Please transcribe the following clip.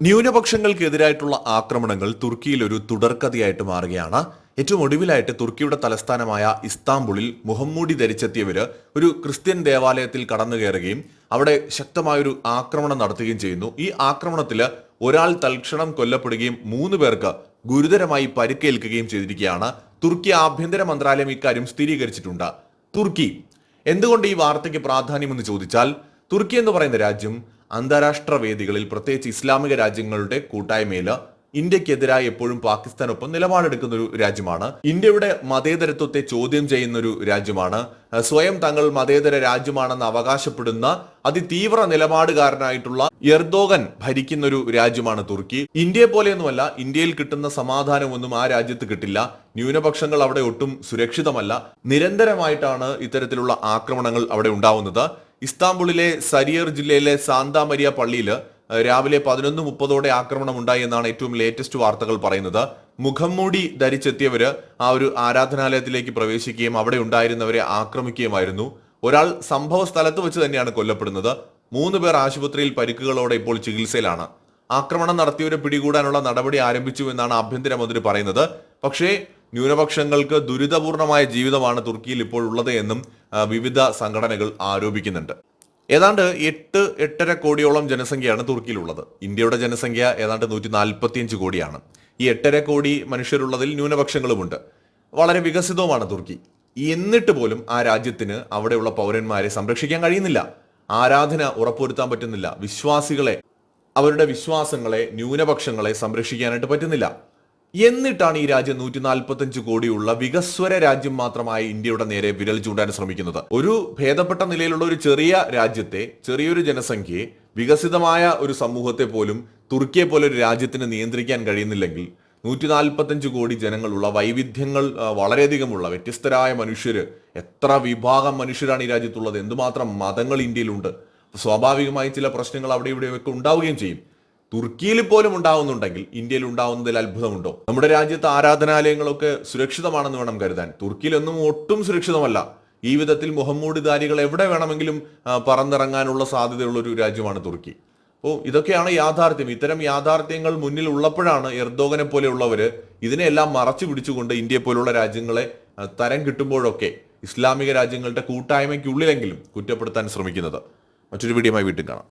ന്യൂനപക്ഷങ്ങൾക്കെതിരായിട്ടുള്ള ആക്രമണങ്ങൾ തുർക്കിയിൽ ഒരു തുടർക്കഥയായിട്ട് മാറുകയാണ്. ഏറ്റവും ഒടുവിലായിട്ട് തുർക്കിയുടെ തലസ്ഥാനമായ ഇസ്താംബുളിൽ മുഹമ്മൂടി ധരിച്ചെത്തിയവര് ഒരു ക്രിസ്ത്യൻ ദേവാലയത്തിൽ കടന്നു കയറുകയും അവിടെ ശക്തമായൊരു ആക്രമണം നടത്തുകയും ചെയ്യുന്നു. ഈ ആക്രമണത്തിൽ ഒരാൾ തൽക്ഷണം കൊല്ലപ്പെടുകയും മൂന്ന് പേർക്ക് ഗുരുതരമായി പരിക്കേൽക്കുകയും ചെയ്തിരിക്കുകയാണ്. തുർക്കി ആഭ്യന്തര മന്ത്രാലയം ഇക്കാര്യം സ്ഥിരീകരിച്ചിട്ടുണ്ട്. തുർക്കി എന്തുകൊണ്ട് ഈ വാർത്തയ്ക്ക് പ്രാധാന്യമെന്ന് ചോദിച്ചാൽ തുർക്കി എന്ന് പറയുന്ന രാജ്യം അന്താരാഷ്ട്ര വേദികളിൽ പ്രത്യേകിച്ച് ഇസ്ലാമിക രാജ്യങ്ങളുടെ കൂട്ടായ്മയിൽ ഇന്ത്യക്കെതിരായി എപ്പോഴും പാകിസ്ഥാനൊപ്പം നിലപാടെടുക്കുന്ന ഒരു രാജ്യമാണ്. ഇന്ത്യയുടെ മതേതരത്വത്തെ ചോദ്യം ചെയ്യുന്ന ഒരു രാജ്യമാണ് സ്വയം തങ്ങൾ മതേതര രാജ്യമാണെന്ന് അവകാശപ്പെടുന്ന അതിതീവ്ര നിലപാടുകാരനായിട്ടുള്ള എർദോഗൻ ഭരിക്കുന്ന ഒരു രാജ്യമാണ് തുർക്കി. ഇന്ത്യയെ പോലെയൊന്നുമല്ല ഇന്ത്യയിൽ കിട്ടുന്ന സമാധാനമൊന്നും ആ രാജ്യത്ത് കിട്ടില്ല. ന്യൂനപക്ഷങ്ങൾ അവിടെ ഒട്ടും സുരക്ഷിതമല്ല. നിരന്തരമായിട്ടാണ് ഇത്തരത്തിലുള്ള ആക്രമണങ്ങൾ അവിടെ ഉണ്ടാവുന്നത്. ഇസ്താംബുളിലെ സരിയർ ജില്ലയിലെ സാന്താമരിയ പള്ളിയിൽ രാവിലെ പതിനൊന്ന് മുപ്പതോടെ ആക്രമണം ഉണ്ടായി എന്നാണ് ഏറ്റവും ലേറ്റസ്റ്റ് വാർത്തകൾ പറയുന്നത്. മുഖം മൂടി ധരിച്ചെത്തിയവര് ആ ഒരു ആരാധനാലയത്തിലേക്ക് പ്രവേശിക്കുകയും അവിടെ ഉണ്ടായിരുന്നവരെ ആക്രമിക്കുകയുമായിരുന്നു. ഒരാൾ സംഭവ സ്ഥലത്ത് വെച്ച് തന്നെയാണ് കൊല്ലപ്പെടുന്നത്. മൂന്ന് പേർ ആശുപത്രിയിൽ പരിക്കുകളോടെ ഇപ്പോൾ ചികിത്സയിലാണ്. ആക്രമണം നടത്തിയവരെ പിടികൂടാനുള്ള നടപടി ആരംഭിച്ചു എന്നാണ് ആഭ്യന്തരമന്ത്രി പറയുന്നത്. പക്ഷേ ന്യൂനപക്ഷങ്ങൾക്ക് ദുരിതപൂർണമായ ജീവിതമാണ് തുർക്കിയിൽ ഇപ്പോൾ ഉള്ളത് എന്നും വിവിധ സംഘടനകൾ ആരോപിക്കുന്നുണ്ട്. ഏതാണ്ട് എട്ട് എട്ടര കോടിയോളം ജനസംഖ്യയാണ് തുർക്കിയിലുള്ളത്. ഇന്ത്യയുടെ ജനസംഖ്യ ഏതാണ്ട് നൂറ്റി നാൽപ്പത്തിയഞ്ച് കോടിയാണ്. ഈ എട്ടര കോടി മനുഷ്യരുള്ളതിൽ ന്യൂനപക്ഷങ്ങളുമുണ്ട്. വളരെ വികസിതവുമാണ് തുർക്കി. എന്നിട്ട് പോലും ആ രാജ്യത്തിന് അവിടെയുള്ള പൗരന്മാരെ സംരക്ഷിക്കാൻ കഴിയുന്നില്ല. ആരാധന ഉറപ്പുവരുത്താൻ പറ്റുന്നില്ല. വിശ്വാസികളെ അവരുടെ വിശ്വാസങ്ങളെ ന്യൂനപക്ഷങ്ങളെ സംരക്ഷിക്കാനായിട്ട് പറ്റുന്നില്ല. എന്നിട്ടാണ് ഈ രാജ്യം നൂറ്റി നാൽപ്പത്തഞ്ച് കോടിയുള്ള വികസ്വര രാജ്യം മാത്രമായി ഇന്ത്യയുടെ നേരെ വിരൽ ചൂണ്ടാൻ ശ്രമിക്കുന്നത്. ഒരു ഭേദപ്പെട്ട നിലയിലുള്ള ഒരു ചെറിയ രാജ്യത്തെ ചെറിയൊരു ജനസംഖ്യയെ വികസിതമായ ഒരു സമൂഹത്തെ പോലും തുർക്കിയെ പോലെ ഒരു രാജ്യത്തിന് നിയന്ത്രിക്കാൻ കഴിയുന്നില്ലെങ്കിൽ നൂറ്റി നാൽപ്പത്തഞ്ച് കോടി ജനങ്ങളുള്ള വൈവിധ്യങ്ങൾ വളരെയധികമുള്ള വ്യത്യസ്തരായ മനുഷ്യര് എത്ര വിഭാഗം മനുഷ്യരാണ് ഈ രാജ്യത്തുള്ളത്? എന്തുമാത്രം മതങ്ങൾ ഇന്ത്യയിലുണ്ട്? സ്വാഭാവികമായി ചില പ്രശ്നങ്ങൾ അവിടെ ഇവിടെയൊക്കെ ഉണ്ടാവുകയും ചെയ്യും. തുർക്കിയിൽ പോലും ഉണ്ടാവുന്നുണ്ടെങ്കിൽ ഇന്ത്യയിൽ ഉണ്ടാവുന്നതിൽ അത്ഭുതമുണ്ടോ? നമ്മുടെ രാജ്യത്ത് ആരാധനാലയങ്ങളൊക്കെ സുരക്ഷിതമാണെന്ന് വേണം കരുതാൻ. തുർക്കിയിലൊന്നും ഒട്ടും സുരക്ഷിതമല്ല. ഈ വിധത്തിൽ മുഹമ്മൂഡിധാരികൾ എവിടെ വേണമെങ്കിലും പറന്നിറങ്ങാനുള്ള സാധ്യതയുള്ള ഒരു രാജ്യമാണ് തുർക്കി. അപ്പോൾ ഇതൊക്കെയാണ് യാഥാർത്ഥ്യം. ഇത്തരം യാഥാർത്ഥ്യങ്ങൾ മുന്നിൽ ഉള്ളപ്പോഴാണ് എർദോഗനെ പോലെയുള്ളവര് ഇതിനെയെല്ലാം മറച്ചു പിടിച്ചുകൊണ്ട് ഇന്ത്യയെ പോലുള്ള രാജ്യങ്ങളെ തരം കിട്ടുമ്പോഴൊക്കെ ഇസ്ലാമിക രാജ്യങ്ങളുടെ കൂട്ടായ്മയ്ക്കുള്ളിലെങ്കിലും കുറ്റപ്പെടുത്താൻ ശ്രമിക്കുന്നത്. മറ്റൊരു വീഡിയോമായി വീണ്ടും കാണാം.